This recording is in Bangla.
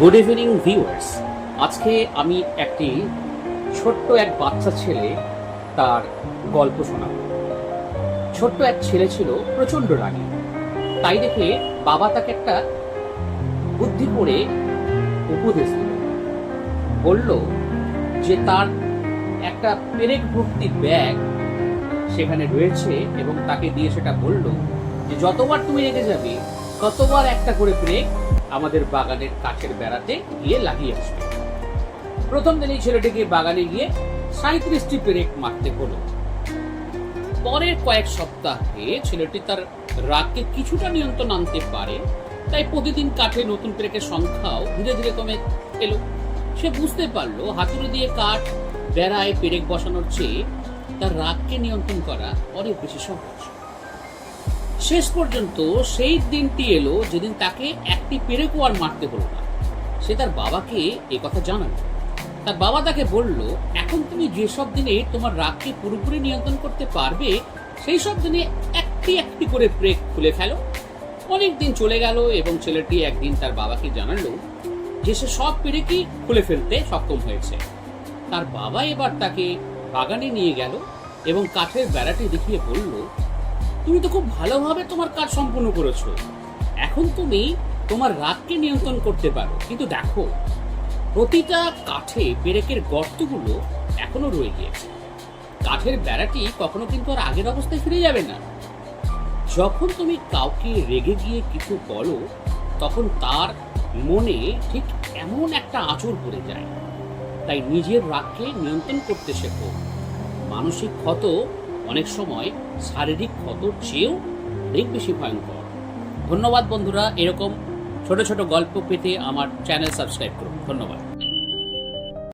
গুড ইভিনিং ভিউয়ার্স আজকে আমি একটি ছোট্ট এক বাচ্চা ছেলে তার গল্প শোনাব। ছোট্ট এক ছেলে ছিল প্রচণ্ড রাগী। তাই দেখে বাবা তাকে একটা বুদ্ধি করে উপদেশ দিল। বলল যে তার একটা পেরেক ভর্তি ব্যাগ সেখানে রয়েছে এবং তাকে দিয়ে সেটা বলল যে, যতবার তুমি রেগে যাবে, ততবার একটা করে ব্রেক আমাদের বাগানের কাঠের বেড়াতে গিয়ে লাগিয়ে আসবে। প্রথম দিন এই ছেলেটিকে বাগানে গিয়ে সাঁত্রিশটি পেরেক মারতে হলো। পরের কয়েক সপ্তাহে ছেলেটি তার রাগকে কিছুটা নিয়ন্ত্রণ আনতে পারে, তাই প্রতিদিন কাঠে নতুন পেরেকের সংখ্যাও ধীরে ধীরে কমে এলো। সে বুঝতে পারল হাতুড়ি দিয়ে কাঠ বেড়ায় পেরেক বসানোর চেয়ে তার রাগকে নিয়ন্ত্রণ করা অনেক বেশি সহজ। শেষ পর্যন্ত সেই দিনটি এলো যেদিন তাকে একটি পেরেকও আর মারতে হলো না। সে তার বাবাকে এ কথা জানালো। তার বাবা তাকে বলল, এখন তুমি যেসব দিনে তোমার রাগকে পুরোপুরি নিয়ন্ত্রণ করতে পারবে সেই সব দিনে একটি একটি করে ব্রেক খুলে ফেলো। অনেক দিন চলে গেল এবং ছেলেটি একদিন তার বাবাকে জানালো যে সে সব পেরেকই খুলে ফেলতে সক্ষম হয়েছে। তার বাবা এবার তাকে বাগানে নিয়ে গেল এবং কাঠের বেড়াটি দেখিয়ে বলল তুমি তো খুব ভালোভাবে তোমার কাজ সম্পূর্ণ করেছ। এখন তুমি তোমার রাগকে নিয়ন্ত্রণ করতে পারো। কিন্তু দেখো, প্রতিটা কাঠে পেরেকের গর্তগুলো এখনও রয়ে গিয়েছে। কাঠের বেড়াটি কখনো কিন্তু আর আগের অবস্থায় ফিরে যাবে না। যখন তুমি কাউকে রেগে গিয়ে কিছু বলো, তখন তার মনে ঠিক এমন একটা আঁচড় পড়ে যায়। তাই নিজের রাগকে নিয়ন্ত্রণ করতে শেখো। মানসিক ক্ষত অনেক সময় শারীরিক ক্ষতর চেয়েও অনেক বেশি ভয়ঙ্কর। ধন্যবাদ বন্ধুরা, এরকম ছোট ছোট গল্প পেতে আমার চ্যানেল সাবস্ক্রাইব করুন। ধন্যবাদ।